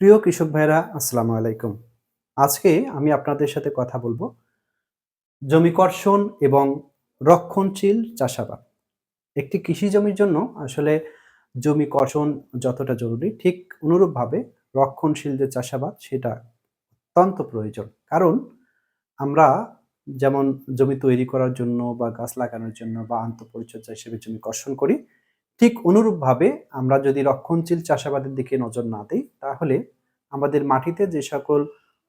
প্রিয় কৃষক ভাইরা আসসালামু আলাইকুম। আজকে আমি আপনাদের সাথে কথা বলব জমি কর্ষণ এবং রক্ষণশীল চাষাবাদ। একটি কৃষি জমির জন্য আসলে জমি কর্ষণ যতটা জরুরি, ঠিক অনুরূপভাবে রক্ষণশীল যে চাষাবাদ, সেটা অত্যন্ত প্রয়োজন। কারণ আমরা যেমন জমি তৈরি করার জন্য বা গাছ লাগানোর জন্য বা আন্তঃপরিচর্যা হিসেবে জমি কর্ষণ করি, ঠিক অনুরূপভাবে আমরা যদি রক্ষণশীল চাষাবাদের দিকে নজর না দিই, তাহলে আমাদের মাটিতে যে সকল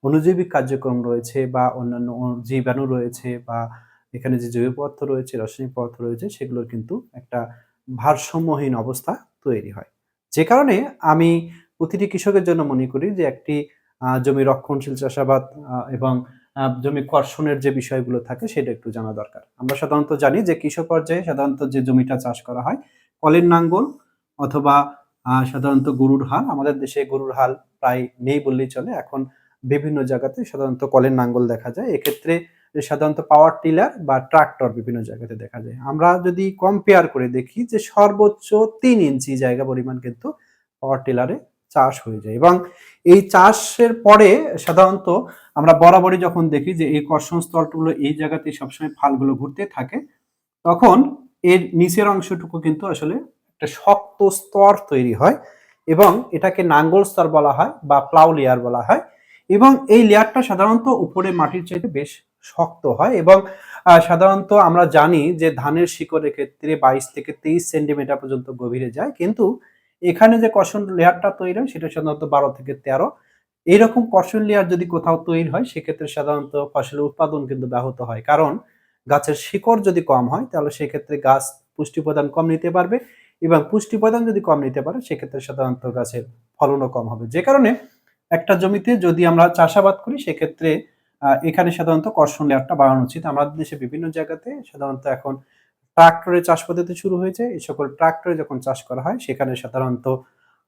অণুজীবিক কার্যক্রম রয়েছে বা অন্যান্য জীবাণু রয়েছে বা এখানে যে জৈব পদার্থ রয়েছে, রাসায়নিক পদার্থ রয়েছে, সেগুলোর কিন্তু একটা ভারসাম্যহীন অবস্থা তৈরি হয়। যে কারণে আমি প্রতিটি কৃষকের জন্য মনে করি যে একটি জমি রক্ষণশীল চাষাবাদ এবং জমি কর্ষণের যে বিষয়গুলো থাকে সেটা একটু জানা দরকার। আমরা সাধারণত জানি যে কৃষক পর্যায়ে সাধারণত যে জমিটা চাষ করা হয় কলের নাঙ্গল অথবা সাধারণত গরুর হাল, আমাদের দেশে গরুর হাল প্রায় নেই বললেই চলে। এখন বিভিন্ন জায়গাতে সাধারণত কলের নাঙ্গল দেখা যায়। এক্ষেত্রে সাধারণত পাওয়ার টিলার বা ট্রাক্টর বিভিন্ন জায়গাতে দেখা যায়। আমরা যদি কম্পেয়ার করে দেখি যে সর্বোচ্চ তিন ইঞ্চি জায়গা পরিমাণ কিন্তু পাওয়ার টিলারে চাষ হয়ে যায়। এবং এই চাষের পরে সাধারণত আমরা বরাবরই যখন দেখি যে এই কর্ষণ স্থলগুলো এই জায়গাতে সবসময় ফালগুলো ঘুরতে থাকে, তখন এর নিচের অংশটুকু কিন্তু আসলে একটা শক্ত স্তর তৈরি হয় এবং এটাকে নাঙ্গল স্তর বলা হয় বা প্লাউ লেয়ার বলা হয় এবং এই লেয়ারটা সাধারণত উপরে মাটির চাইতে বেশ শক্ত হয় এবং সাধারণত আমরা জানি যে ধানের শিকড়ের ক্ষেত্রে বাইশ থেকে তেইশ সেন্টিমিটার পর্যন্ত গভীরে যায়। কিন্তু এখানে যে কষণ লেয়ারটা তৈরি হয় সেটা সাধারণত বারো থেকে তেরো। এইরকম কষণ লেয়ার যদি কোথাও তৈরি হয়, সেক্ষেত্রে সাধারণত ফসলের উৎপাদন কিন্তু ব্যাহত হয়। কারণ গাছের শিকড় যদি কম হয়, তাহলে সেক্ষেত্রে গাছ পুষ্টি প্রদান কম নিতে পারবে এবং পুষ্টি প্রদান যদি কম নিতে পারে, সেক্ষেত্রে সাধারণত গাছের ফলনও কম হবে। যে কারণে একটা জমিতে যদি আমরা চাষাবাদ করি, সেক্ষেত্রে এখানে সাধারণত কর্ষণ লেয়ারটা বাড়ানো উচিত। আমাদের দেশে বিভিন্ন জায়গাতে সাধারণত এখন ট্রাক্টরে চাষ পদ্ধতি শুরু হয়েছে। এই সকল ট্রাক্টরে যখন চাষ করা হয়, সেখানে সাধারণত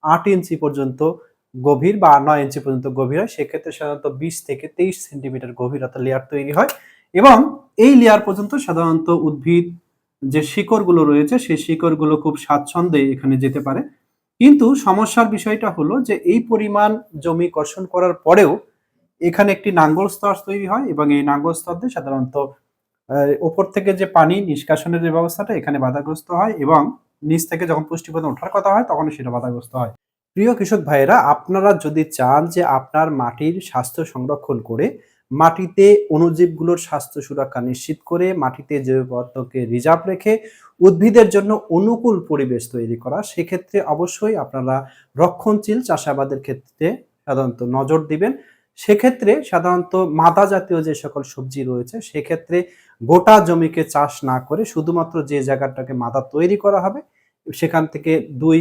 আট ইঞ্চি পর্যন্ত গভীর বা নয় ইঞ্চি পর্যন্ত গভীর হয়। সেক্ষেত্রে সাধারণত বিশ থেকে তেইশ সেন্টিমিটার গভীরতা লেয়ার তৈরি হয় এবং এই লেয়ার পর্যন্ত সাধারণত উদ্ভিদ যে শিকড়গুলো রয়েছে, সেই শিকড়গুলো খুব স্বাচ্ছন্দ্যে এখানে যেতে পারে। কিন্তু সমস্যার বিষয়টা হলো যে, এই পরিমাণ জমি কর্ষণ করার পরেও এখানে একটি নাঙ্গল স্তর তৈরি হয় এবং এই নাঙ্গল স্তর দিয়ে সাধারণত ওপর থেকে যে পানি নিষ্কাশনের যে ব্যবস্থাটা এখানে বাধাগ্রস্ত হয় এবং নিচ থেকে যখন পুষ্টি প্রদান ওঠার কথা হয় তখন সেটা বাধাগ্রস্ত হয়। প্রিয় কৃষক ভাইয়েরা, আপনারা যদি চান যে আপনার মাটির স্বাস্থ্য সংরক্ষণ করে মাটিতে অণুজীবগুলোর স্বাস্থ্য সুরক্ষা নিশ্চিত করে মাটিতে জৈব পদার্থকে রিজার্ভ রেখে উদ্ভিদের জন্য অনুকূল পরিবেশ তৈরি করা, সেক্ষেত্রে অবশ্যই আপনারা রক্ষণশীল চাষাবাদের ক্ষেত্রে সাধারণত নজর দিবেন। সেক্ষেত্রে সাধারণত মাদা জাতীয় যে সকল সবজি রয়েছে, সেক্ষেত্রে গোটা জমিকে চাষ না করে শুধুমাত্র যে জায়গাটাকে মাদা তৈরি করা হবে, সেখান থেকে দুই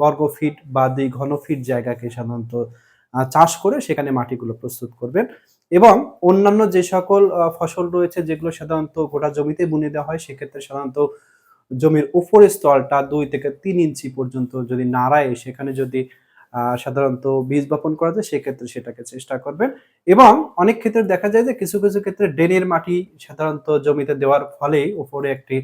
বর্গ ফিট বা দুই ঘন ফিট জায়গাকে সাধারণত চাষ করে সেখানে মাটিগুলো প্রস্তুত করবেন। এবং অন্যান্য যে সকল ফসল রয়েছে যেগুলো সাধারণত গোটা জমিতে বুনে দেওয়া হয়, সেক্ষেত্রে সাধারণত জমির উপরের স্তরটা দুই থেকে তিন ইঞ্চি পর্যন্ত যদি নাড়ায় সেখানে যদি সাধারণত বীজ বপন করা যায়, সেক্ষেত্রে সেটাকে চেষ্টা করবেন। এবং অনেক ক্ষেত্রে দেখা যায় যে কিছু কিছু ক্ষেত্রে ড্রেনের মাটি সাধারণত জমিতে দেওয়ার ফলে উপরে একটি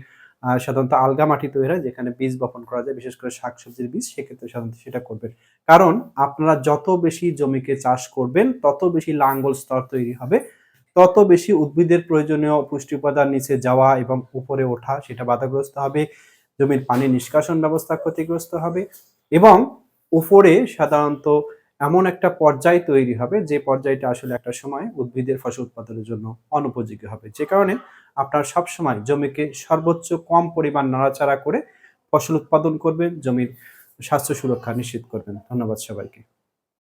সাধারণত আলগা মাটি তৈরি হয় যেখানে বীজ বপন করা যায়, বিশেষ করে শাকসবজির বীজ, সেক্ষেত্রে সাধারণত সেটা করবেন। কারণ আপনারা যত বেশি জমিকে চাষ করবেন, তত বেশি লাঙ্গল স্তর তৈরি হবে, তত বেশি উদ্ভিদের প্রয়োজনীয় পুষ্টি উপাদান নিচে যাওয়া এবং উপরে ওঠা, সেটা বাধাগ্রস্ত হবে, জমির পানি নিষ্কাশন ব্যবস্থা ক্ষতিগ্রস্ত হবে এবং উপরে সাধারণত এমন একটা পর্যায় তৈরি হবে, যে পর্যায়টা আসলে একটা সময় উদ্ভিদের ফসল উৎপাদনের জন্য অনুপযোগী হবে। যে কারণে আপনার সবসময় জমিকে সর্বোচ্চ কম পরিমাণ নাড়াচাড়া করে ফসল উৎপাদন করবেন, জমির স্বাস্থ্য সুরক্ষা নিশ্চিত করবেন। ধন্যবাদ সবাইকে।